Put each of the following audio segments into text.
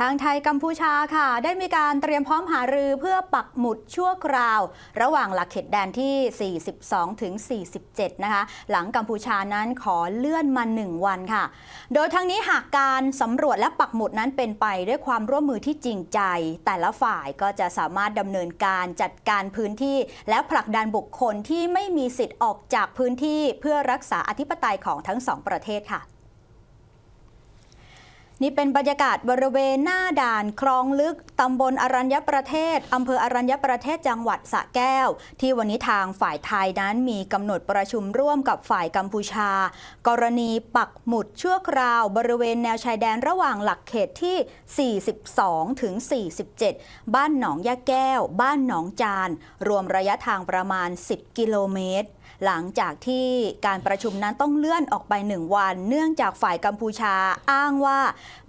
ทางไทยกัมพูชาค่ะ ได้มีการเตรียมพร้อมหารือเพื่อปักหมุดชั่วคราว ระหว่างหลักเขตแดนที่ 42 ถึง 47 นะคะ หลังกัมพูชานั้นขอเลื่อนมา 1 วันค่ะ โดยทั้งนี้หากการสำรวจและปักหมุดนั้นเป็นไปด้วยความร่วมมือที่จริงใจ แต่ละฝ่ายก็จะสามารถดำเนินการจัดการพื้นที่ และผลักดันบุคคลที่ไม่มีสิทธิ์ออกจากพื้นที่เพื่อรักษาอธิปไตยของทั้งสองประเทศค่ะ นี่เป็นบรรยากาศบริเวณหน้าด่านคลองลึกตำบลอรัญญประเทศอำเภออรัญญประเทศจังหวัดสระแก้ว ที่วันนี้ทางฝ่ายไทยนั้นมีกำหนดประชุมร่วมกับฝ่ายกัมพูชา กรณีปักหมุดชั่วคราว บริเวณแนวชายแดนระหว่างหลักเขตที่ 42 ถึง 47 บ้านหนองยะแก้ว บ้านหนองจาน รวมระยะทางประมาณ 10 กิโลเมตรหลังจากที่การประชุมนั้นต้องเลื่อนออกไปหนึ่งวัน เนื่องจากฝ่ายกัมพูชาอ้างว่า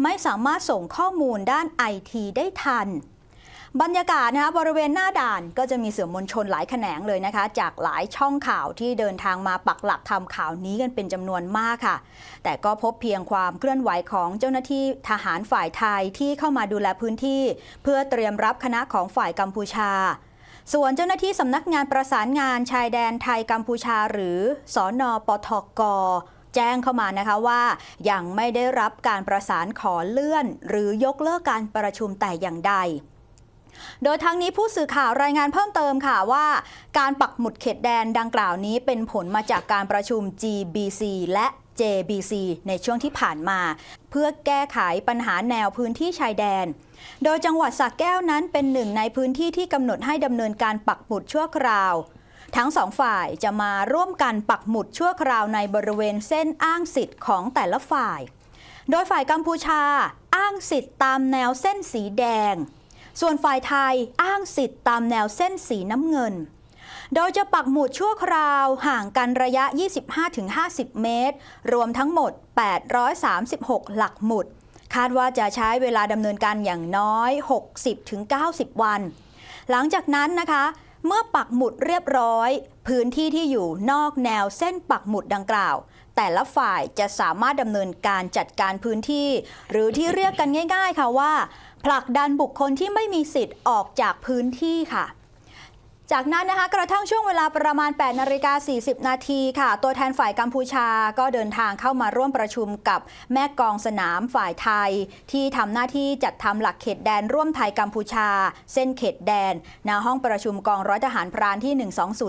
ไม่สามารถส่งข้อมูลด้านไอทีได้ทัน บรรยากาศนะคะบริเวณหน้าด่านก็จะมีเสื่อมวลชนหลายแขนงเลยนะคะ จากหลายช่องข่าวที่เดินทางมาปักหลักทำข่าวนี้กันเป็นจำนวนมากค่ะ แต่ก็พบเพียงความเคลื่อนไหวของเจ้าหน้าที่ทหารฝ่ายไทยที่เข้ามาดูแลพื้นที่ เพื่อเตรียมรับคณะของฝ่ายกัมพูชา ส่วนเจ้าหน้าที่สำนักงานประสานงานชายแดนไทยกัมพูชาหรือสอนอปทกแจ้งเข้ามานะคะว่ายังไม่ได้รับการประสานขอเลื่อน หรือยกเลิกการประชุมแต่อย่างใด โดยทั้งนี้ผู้สื่อข่าวรายงานเพิ่มเติมค่ะว่า การปักหมุดเขตแดนดังกล่าวนี้เป็นผลมาจากการประชุม GBC และ JBC ในช่วงที่ผ่านมา เพื่อแก้ไขปัญหาแนวพื้นที่ชายแดน โดยจังหวัดสระแก้วนั้นเป็นหนึ่งในพื้นที่ที่กำหนดให้ดำเนินการปักหมุดชั่วคราว ทั้งสองฝ่ายจะมาร่วมกันปักหมุดชั่วคราวในบริเวณเส้นอ้างสิทธิ์ของแต่ละฝ่าย โดยฝ่ายกัมพูชาอ้างสิทธิ์ตามแนวเส้นสีแดง ส่วนฝ่ายไทยอ้างสิทธิ์ตามแนวเส้นสีน้ำเงิน โดยจะปักหมุดชั่วคราวห่างกันระยะ 25-50 เมตร รวมทั้งหมด 836 หลักหมุด คาดว่าจะใช้เวลาดำเนินการอย่างน้อย 60-90 วัน หลังจากนั้นนะคะ เมื่อปักหมุดเรียบร้อย พื้นที่ที่อยู่นอกแนวเส้นปักหมุดดังกล่าวแต่ละฝ่ายจะสามารถดำเนินการจัดการพื้นที่ หรือที่เรียกกันง่าย ๆ ค่ะว่า ผลักดันบุคคลที่ไม่มีสิทธิ์ออกจากพื้นที่ค่ะ จากนั้นนะคะกระทั่งช่วงเวลาประมาณ 8 นาฬิกา 40 นาทีค่ะ ตัวแทนฝ่ายกัมพูชาก็เดินทางเข้ามาร่วมประชุมกับแม่กองสนามฝ่ายไทย ที่ทำหน้าที่จัดทำหลักเขตแดนร่วมไทยกัมพูชา เส้นเขตแดนณห้องประชุมกองร้อยทหารพรานที่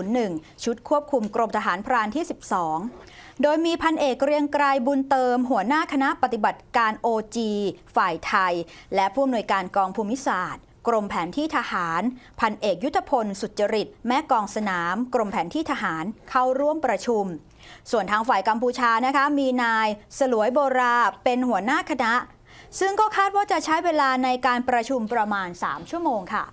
1201 ชุดควบคุมกรมทหารพรานที่ 12 โดยมีพันเอกเกรียงไกรบุญเติม หัวหน้าคณะปฏิบัติการ OG ฝ่ายไทย และผู้อำนวยการกองภูมิศาสตร์ กรมแผนที่ทหาร พันเอกยุทธพล สุจริต แม่กองสนาม กรมแผนที่ทหารเข้าร่วมประชุม ส่วนทางฝ่ายกัมพูชานะคะมีนายสลวยโบราเป็นหัวหน้าคณะ ซึ่งก็คาดว่าจะใช้เวลาในการประชุมประมาณ 3 ชั่วโมงค่ะ